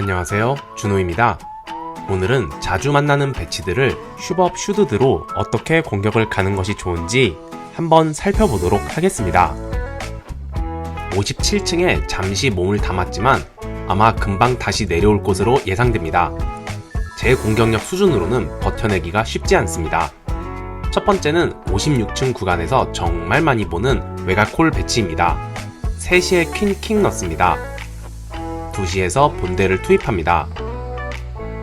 안녕하세요. 준호입니다. 오늘은 자주 만나는 배치들을 슈법 슈드드로 어떻게 공격을 가는 것이 좋은지 한번 살펴보도록 하겠습니다. 57층에 잠시 몸을 담았지만 아마 금방 다시 내려올 것으로 예상됩니다. 제 공격력 수준으로는 버텨내기가 쉽지 않습니다. 첫 번째는 56층 구간에서 정말 많이 보는 외곽콜 배치입니다. 3시에 퀸 킹 넣습니다. 2시에서 본대를 투입합니다.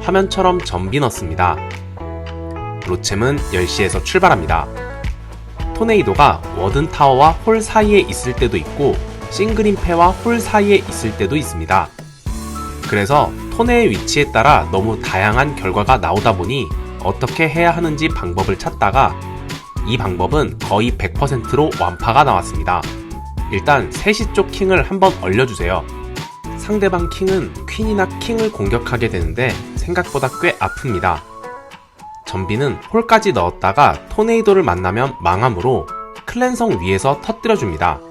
화면처럼 전비 넣습니다. 로챔은 10시에서 출발합니다. 토네이도가 워든 타워와 홀 사이에 있을 때도 있고 싱글임패와 홀 사이에 있을 때도 있습니다. 그래서 토네의 위치에 따라 너무 다양한 결과가 나오다 보니 어떻게 해야 하는지 방법을 찾다가 이 방법은 거의 100%로 완파가 나왔습니다. 일단 3시 쪽 킹을 한번 얼려주세요. 상대방 킹은 퀸이나 킹을 공격하게 되는데 생각보다 꽤 아픕니다. 전비는 홀까지 넣었다가 토네이도를 만나면 망함으로 클랜성 위에서 터뜨려줍니다.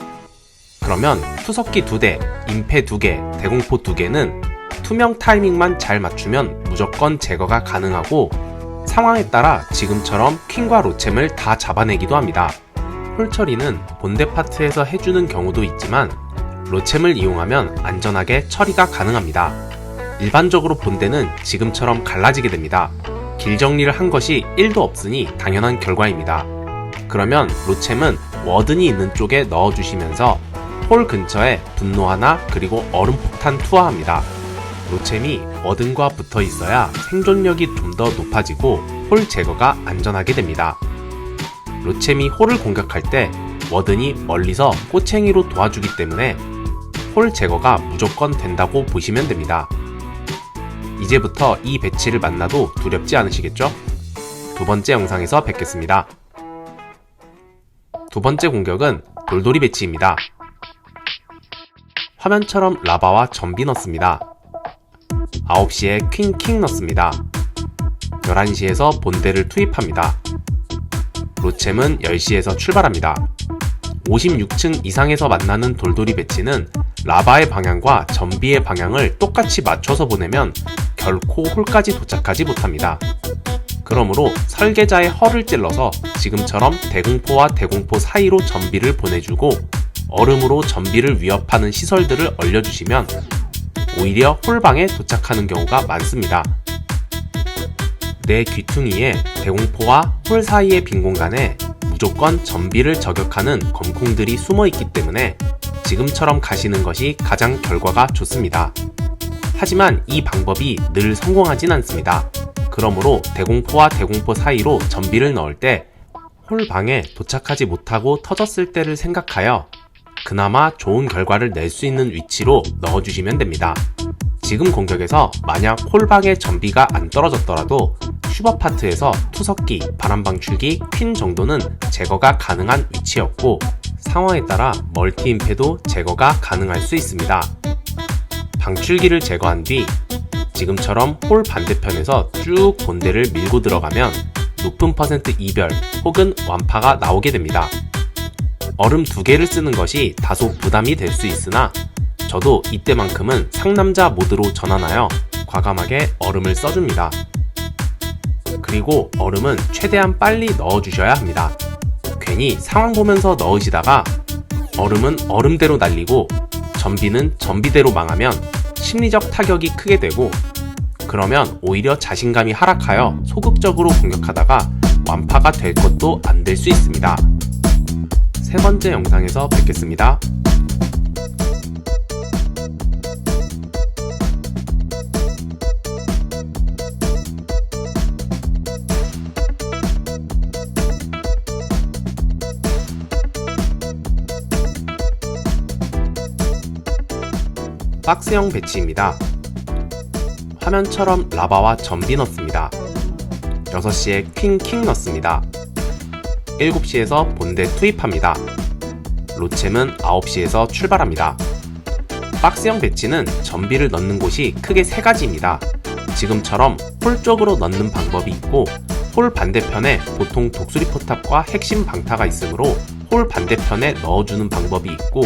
그러면 투석기 2대, 임패 2개, 대공포 2개는 투명 타이밍만 잘 맞추면 무조건 제거가 가능하고 상황에 따라 지금처럼 퀸과 로챔을 다 잡아내기도 합니다. 홀 처리는 본대 파트에서 해주는 경우도 있지만 로챔을 이용하면 안전하게 처리가 가능합니다. 일반적으로 본대는 지금처럼 갈라지게 됩니다. 길 정리를 한 것이 1도 없으니 당연한 결과입니다. 그러면 로챔은 워든이 있는 쪽에 넣어주시면서 홀 근처에 분노 하나 그리고 얼음 폭탄 투하합니다. 로챔이 워든과 붙어 있어야 생존력이 좀 더 높아지고 홀 제거가 안전하게 됩니다. 로챔이 홀을 공격할 때 워든이 멀리서 꼬챙이로 도와주기 때문에 홀 제거가 무조건 된다고 보시면 됩니다. 이제부터 이 배치를 만나도 두렵지 않으시겠죠? 두 번째 영상에서 뵙겠습니다. 두 번째 공격은 돌돌이 배치입니다. 화면처럼 라바와 전비 넣습니다. 9시에 퀸킹 넣습니다. 11시에서 본대를 투입합니다. 로챔은 10시에서 출발합니다. 56층 이상에서 만나는 돌돌이 배치는 라바의 방향과 전비의 방향을 똑같이 맞춰서 보내면 결코 홀까지 도착하지 못합니다. 그러므로 설계자의 허를 찔러서 지금처럼 대공포와 대공포 사이로 전비를 보내주고 얼음으로 전비를 위협하는 시설들을 얼려주시면 오히려 홀방에 도착하는 경우가 많습니다. 내 귀퉁이에 대공포와 홀 사이의 빈 공간에 무조건 전비를 저격하는 검콩들이 숨어 있기 때문에 지금처럼 가시는 것이 가장 결과가 좋습니다. 하지만 이 방법이 늘 성공하진 않습니다. 그러므로 대공포와 대공포 사이로 전비를 넣을 때 홀방에 도착하지 못하고 터졌을 때를 생각하여 그나마 좋은 결과를 낼 수 있는 위치로 넣어주시면 됩니다. 지금 공격에서 만약 홀방에 전비가 안 떨어졌더라도 슈버 파트에서 투석기, 바람방출기, 퀸 정도는 제거가 가능한 위치였고 상황에 따라 멀티 임패도 제거가 가능할 수 있습니다. 방출기를 제거한 뒤 지금처럼 홀 반대편에서 쭉 본대를 밀고 들어가면 높은 퍼센트 이별 혹은 완파가 나오게 됩니다. 얼음 두 개를 쓰는 것이 다소 부담이 될 수 있으나 저도 이때만큼은 상남자 모드로 전환하여 과감하게 얼음을 써줍니다. 그리고 얼음은 최대한 빨리 넣어주셔야 합니다. 괜히 상황 보면서 넣으시다가 얼음은 얼음대로 날리고 전비는 전비대로 망하면 심리적 타격이 크게 되고 그러면 오히려 자신감이 하락하여 소극적으로 공격하다가 완파가 될 것도 안 될 수 있습니다. 세 번째 영상에서 뵙겠습니다. 박스형 배치입니다. 화면처럼 라바와 전비 넣습니다. 6시에 퀸킹 넣습니다. 7시에서 본대 투입합니다. 로챔은 9시에서 출발합니다. 박스형 배치는 전비를 넣는 곳이 크게 세 가지입니다. 지금처럼 홀 쪽으로 넣는 방법이 있고 홀 반대편에 보통 독수리 포탑과 핵심 방타가 있으므로 홀 반대편에 넣어주는 방법이 있고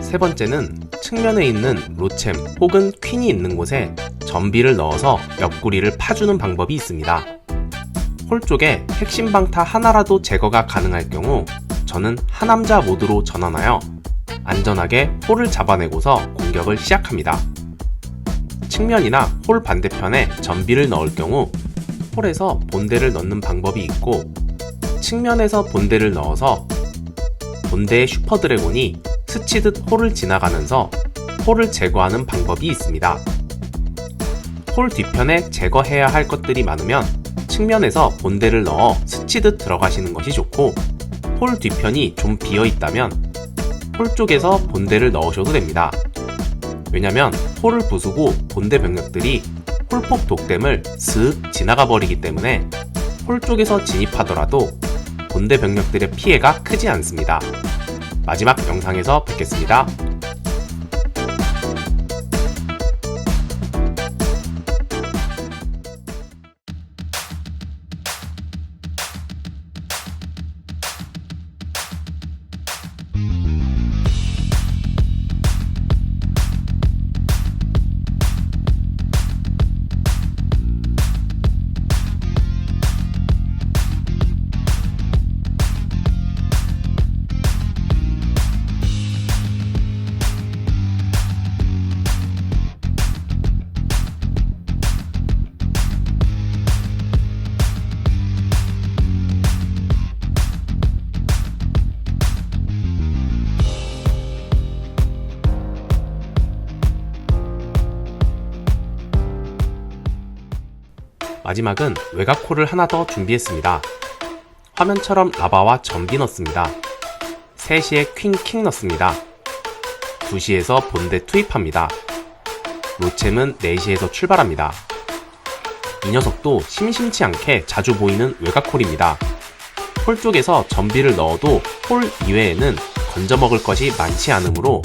세 번째는 측면에 있는 로챔 혹은 퀸이 있는 곳에 전비를 넣어서 옆구리를 파주는 방법이 있습니다. 홀 쪽에 핵심 방타 하나라도 제거가 가능할 경우 저는 하남자 모드로 전환하여 안전하게 홀을 잡아내고서 공격을 시작합니다. 측면이나 홀 반대편에 전비를 넣을 경우 홀에서 본대를 넣는 방법이 있고 측면에서 본대를 넣어서 본대의 슈퍼드래곤이 스치듯 홀을 지나가면서 홀을 제거하는 방법이 있습니다. 홀 뒤편에 제거해야 할 것들이 많으면 측면에서 본대를 넣어 스치듯 들어가시는 것이 좋고 홀 뒤편이 좀 비어 있다면 홀 쪽에서 본대를 넣으셔도 됩니다. 왜냐면 홀을 부수고 본대 병력들이 홀폭 독댐을 슥 지나가 버리기 때문에 홀 쪽에서 진입하더라도 본대 병력들의 피해가 크지 않습니다. 마지막 영상에서 뵙겠습니다. 마지막은 외곽홀을 하나 더 준비했습니다. 화면처럼 라바와 전비 넣습니다. 3시에 퀸킹 넣습니다. 2시에서 본대 투입합니다. 로챔은 4시에서 출발합니다. 이 녀석도 심심치 않게 자주 보이는 외곽홀입니다. 홀 쪽에서 전비를 넣어도 홀 이외에는 건져 먹을 것이 많지 않으므로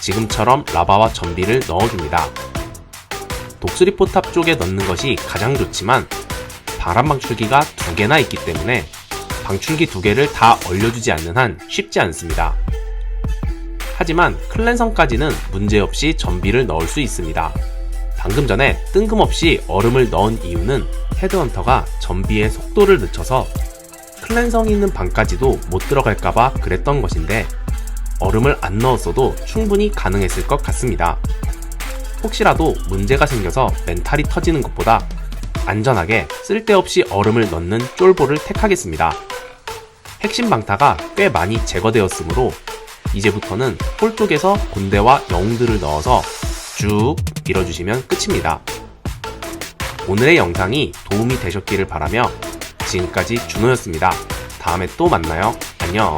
지금처럼 라바와 전비를 넣어줍니다. 독수리 포탑 쪽에 넣는 것이 가장 좋지만 바람 방출기가 두 개나 있기 때문에 방출기 두 개를 다 얼려주지 않는 한 쉽지 않습니다. 하지만 클랜성까지는 문제없이 전비를 넣을 수 있습니다. 방금 전에 뜬금없이 얼음을 넣은 이유는 헤드헌터가 전비의 속도를 늦춰서 클랜성이 있는 방까지도 못 들어갈까봐 그랬던 것인데 얼음을 안 넣었어도 충분히 가능했을 것 같습니다. 혹시라도 문제가 생겨서 멘탈이 터지는 것보다 안전하게 쓸데없이 얼음을 넣는 쫄보를 택하겠습니다. 핵심 방타가 꽤 많이 제거되었으므로 이제부터는 홀 쪽에서 본대와 영웅들을 넣어서 쭉 밀어주시면 끝입니다. 오늘의 영상이 도움이 되셨기를 바라며 지금까지 준호였습니다. 다음에 또 만나요. 안녕.